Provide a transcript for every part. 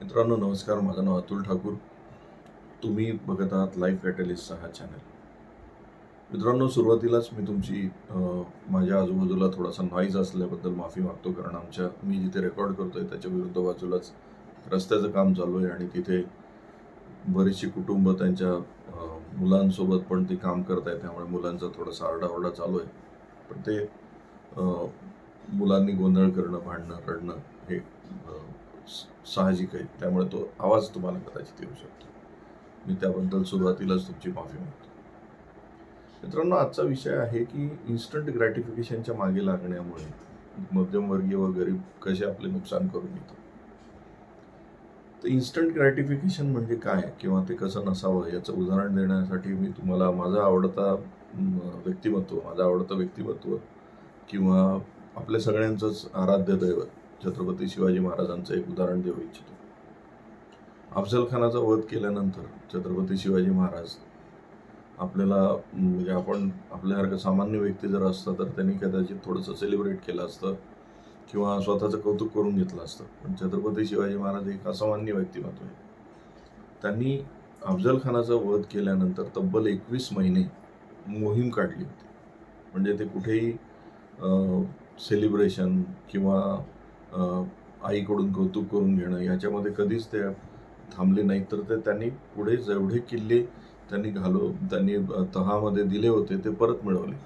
मित्रांनो नमस्कार. माझं नाव अतुल ठाकूर. तुम्ही बघत आहात लाईफ कॅटलिस्टचा हा चॅनल मित्रांनो सुरुवातीलाच मी तुमची माझ्या आजूबाजूला थोडासा नॉईज असल्याबद्दल माफी मागतो कारण आमच्या मी जिथे रेकॉर्ड करतो आहे त्याच्या विरुद्ध बाजूलाच रस्त्याचं काम चालू आहे आणि तिथे बरीचशी कुटुंब त्यांच्या मुलांसोबत पण ते काम करत आहे त्यामुळे मुलांचा थोडासा आरडाओरडा चालू आहे पण ते मुलांनी गोंधळ करणं भांडणं रडणं हे साहजिक आहे. त्यामुळे तो आवाज तुम्हाला कदाचित येऊ शकतो. मी त्याबद्दल सुरुवातीलाच तुमची माफी मागतो. मित्रांनो आजचा विषय आहे की इन्स्टंट ग्रॅटिफिकेशनच्या मागे लागण्यामुळे मध्यमवर्गीय व गरीब कसे आपले नुकसान करून घेतात तर इन्स्टंट ग्रॅटिफिकेशन म्हणजे काय किंवा ते कसं नसावं याचं उदाहरण देण्यासाठी मी तुम्हाला माझा आवडता व्यक्तिमत्व माझं आवडतं व्यक्तिमत्व किंवा आपल्या सगळ्यांचंच आराध्य दैवत छत्रपती शिवाजी महाराजांचं एक उदाहरण देऊ इच्छितो. अफजलखानाचा वध केल्यानंतर छत्रपती शिवाजी महाराज आपल्याला म्हणजे आपण आपल्यासारखं सामान्य व्यक्ती जर असतं तर त्यांनी कदाचित थोडंसं सेलिब्रेट केलं असतं किंवा स्वतःचं कौतुक करून घेतलं असतं. पण छत्रपती शिवाजी महाराज एक असामान्य व्यक्तिमत्व आहे. त्यांनी अफजलखानाचा वध केल्यानंतर तब्बल एकवीस महिने मोहीम काढली होती. म्हणजे ते कुठेही सेलिब्रेशन किंवा आईकडून कौतुक करून घेणं याच्यामध्ये कधीच ते थांबले नाहीत. तर ते त्यांनी पुढे जेवढे किल्ले त्यांनी घालो त्यांनी तहामध्ये दिले होते ते परत मिळवले.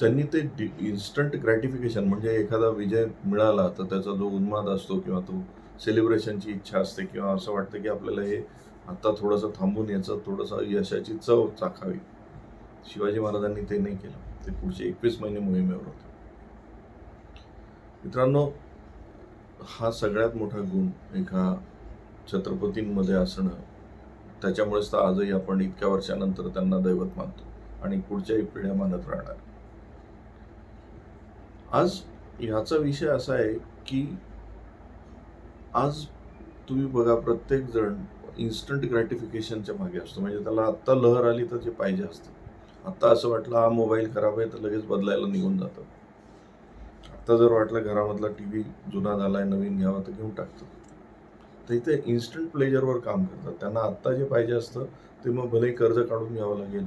त्यांनी ते इन्स्टंट ग्रॅटिफिकेशन म्हणजे एखादा विजय मिळाला तर त्याचा जो उन्माद असतो किंवा तो सेलिब्रेशनची इच्छा असते किंवा असं वाटतं की आपल्याला हे आत्ता थोडंसं थांबून याचं थोडंसं यशाची चव चाखावी. शिवाजी महाराजांनी ते नाही केलं. ते पुढचे एकवीस महिने मोहिमेवर होते. मित्रांनो हा सगळ्यात मोठा गुण एका छत्रपतींमध्ये असणं त्याच्यामुळेच तर आजही आपण इतक्या वर्षानंतर त्यांना दैवत मानतो आणि पुढच्याही पिढ्या मानत राहणार. आज ह्याचा विषय असा आहे की आज तुम्ही बघा प्रत्येक जण इन्स्टंट ग्रॅटिफिकेशनच्या मागे असतो. म्हणजे त्याला आत्ता लहर आली तर जे पाहिजे असतं. आत्ता असं वाटलं हा मोबाईल खराब आहे तर लगेच बदलायला निघून जातं. आत्ता जर वाटलं घरामधला टी व्ही जुना झाला आहे नवीन घ्यावा तर घेऊन टाकतो. तर इथे इन्स्टंट प्लेजरवर काम करतात. त्यांना आत्ता जे पाहिजे असतं ते मग भलेही कर्ज काढून घ्यावं लागेल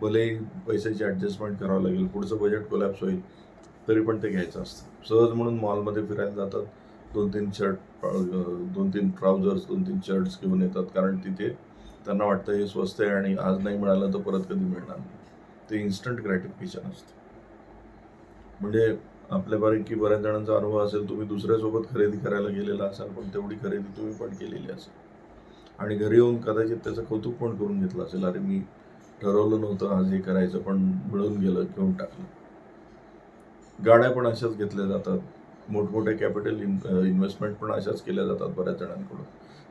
भलेही पैशाची ॲडजस्टमेंट करावं लागेल पुढचं बजेट कोलॅप्स होईल तरी पण ते घ्यायचं असतं. सहज म्हणून मॉलमध्ये फिरायला जातात. दोन तीन शर्ट दोन तीन ट्राउझर्स दोन तीन शर्ट्स घेऊन येतात कारण तिथे त्यांना वाटतं हे स्वस्त आहे आणि आज नाही मिळालं तर परत कधी मिळणार नाही. ते इन्स्टंट ग्रॅटिफिकेशन असतं. म्हणजे आपल्या बऱ्याच जणांचा अनुभव असेल तुम्ही दुसऱ्यासोबत खरेदी करायला गेलेला असाल पण तेवढी खरेदी तुम्ही पण केलेली असेल. आणि घरी येऊन कदाचित त्याचं कौतुक पण करून घेतलं असेल अरे मी ठरवलं नव्हतं आज हे करायचं पण मिळून गेलं घेऊन टाकलं. गाड्या पण अशाच घेतल्या जातात. मोठमोठे कॅपिटल इन्व्हेस्टमेंट पण अशाच केल्या जातात बऱ्याच जणांकडून.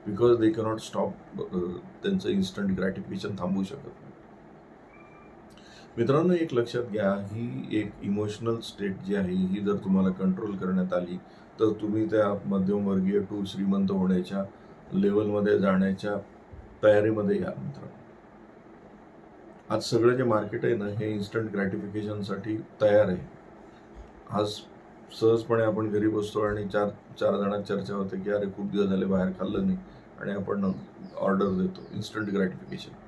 बिकॉज दे कॅनॉट स्टॉप त्यांचं इन्स्टंट ग्रॅटिफिकेशन थांबवू शकत नाही. मित्रांनो एक लक्षात घ्या ही एक इमोशनल स्टेट जी आहे ही जर तुम्हाला कंट्रोल करण्यात आली तर तुम्ही त्या मध्यमवर्गीय टू श्रीमंत होण्याच्या लेवलमध्ये जाण्याच्या तयारीमध्ये या मित्रांनो. आज सगळं जे मार्केट आहे ना हे इन्स्टंट ग्रॅटिफिकेशनसाठी तयार आहे. आज सहजपणे आपण घरी बसतो आणि चार चार जणांत चर्चा होते की अरे खूप दिवस झाले बाहेर खाल्लं नाही आणि आपण ऑर्डर देतो इन्स्टंट ग्रॅटिफिकेशन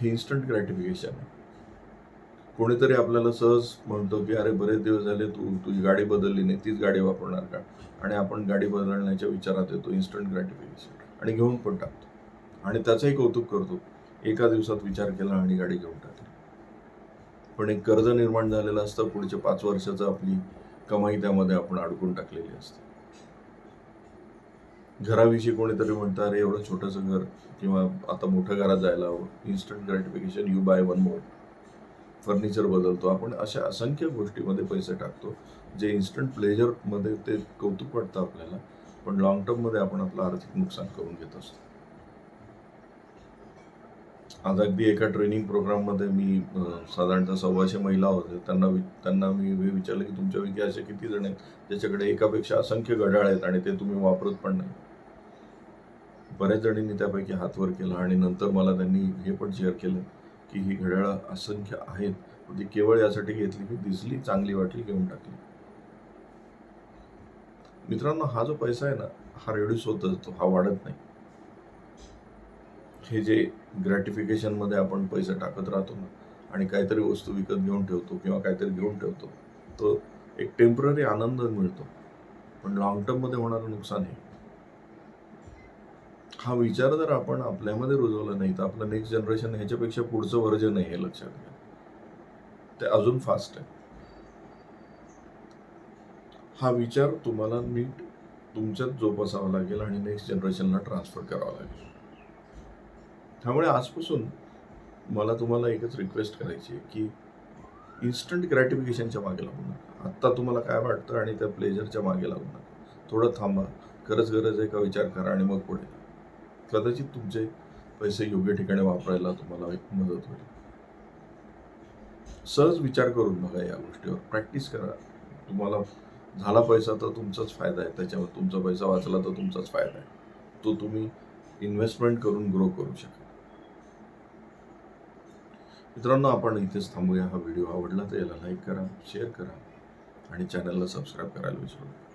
हे इन्स्टंट ग्रॅटिफिकेशन आहे. कोणीतरी आपल्याला सहज म्हणतो की अरे बरेच दिवस झाले तू तुझी गाडी बदलली नाही तीच गाडी वापरणार का? आणि आपण गाडी बदलण्याच्या विचारात येतो इन्स्टंट ग्रॅटिफिकेशन आणि घेऊन पण टाकतो. आणि त्याचंही कौतुक करतो एका दिवसात विचार केला आणि गाडी घेऊन टाकली. पण एक कर्ज निर्माण झालेलं असतं पुढच्या पाच वर्षाचं आपली कमाई त्यामध्ये आपण अडकून टाकलेली असते. घराविषयी कोणीतरी म्हणतं अरे एवढं छोटंसं घर किंवा आता मोठं घरात जायला हवं. Instant gratification you buy one more furniture बदलतो. आपण अशा असंख्य गोष्टीमध्ये पैसे टाकतो जे इन्स्टंट प्लेजरमध्ये ते कौतुक वाटतं आपल्याला पण लॉंग टर्ममध्ये आपण आपलं आर्थिक नुकसान करून घेत असतो. आज अगदी एका ट्रेनिंग प्रोग्राममध्ये मी साधारणतः सव्वाशे महिला होते. त्यांना त्यांना मी हे विचारलं की तुमच्यापैकी असे किती जण आहेत ज्याच्याकडे एकापेक्षा असंख्य घड्याळ आहेत आणि ते तुम्ही वापरत पण नाही? बऱ्याच जणींनी त्यापैकी हात वर केला आणि नंतर मला त्यांनी हे पण शेअर केलं की ही घड्याळं असंख्य आहेत. ती केवळ यासाठी घेतली की दिसली चांगली वाटली घेऊन टाकली. मित्रांनो हा जो पैसा आहे ना हा रेड्यूस होत असतो हा वाढत नाही. हे जे ग्रॅटिफिकेशनमध्ये आपण पैसे टाकत राहतो ना आणि काहीतरी वस्तू विकत घेऊन ठेवतो किंवा काहीतरी घेऊन ठेवतो तो एक टेंपररी आनंद मिळतो. पण लॉंग टर्ममध्ये होणारं नुकसान आहे हा विचार जर आपण आपल्यामध्ये रुजवला नाही तर आपलं नेक्स्ट जनरेशन ह्याच्यापेक्षा पुढचं वर्जन आहे हे लक्षात घ्या. ते अजून फास्ट आहे. हा विचार तुम्हाला नीट तुमच्यात जोपासावा लागेल आणि नेक्स्ट जनरेशनला ट्रान्सफर करावा लागेल. त्यामुळे आजपासून मला तुम्हाला एकच रिक्वेस्ट करायची आहे की इन्स्टंट ग्रॅटिफिकेशनच्या मागे लागू नका. आत्ता तुम्हाला काय वाटतं आणि त्या प्लेजरच्या मागे लागू नका. थोडं थांबा. खरंच गरज आहे का विचार करा आणि मग पुढे कदाचित तुमचे पैसे योग्य ठिकाणी वापरायला तुम्हाला एक मदत होईल. सहज विचार करून बघा या गोष्टीवर. प्रॅक्टिस करा. तुम्हाला झाला पैसा तर तुमचाच फायदा आहे. त्याच्यावर तुमचा पैसा वाचला तर तुमचाच फायदा आहे. तो तुम्ही इन्व्हेस्टमेंट करून ग्रो करू शकाल. मित्रांनो आपण इथेच थांबूया. हा व्हिडिओ आवडला तर याला लाईक करा शेअर करा आणि चॅनलला सबस्क्राईब करायला विसरू नका.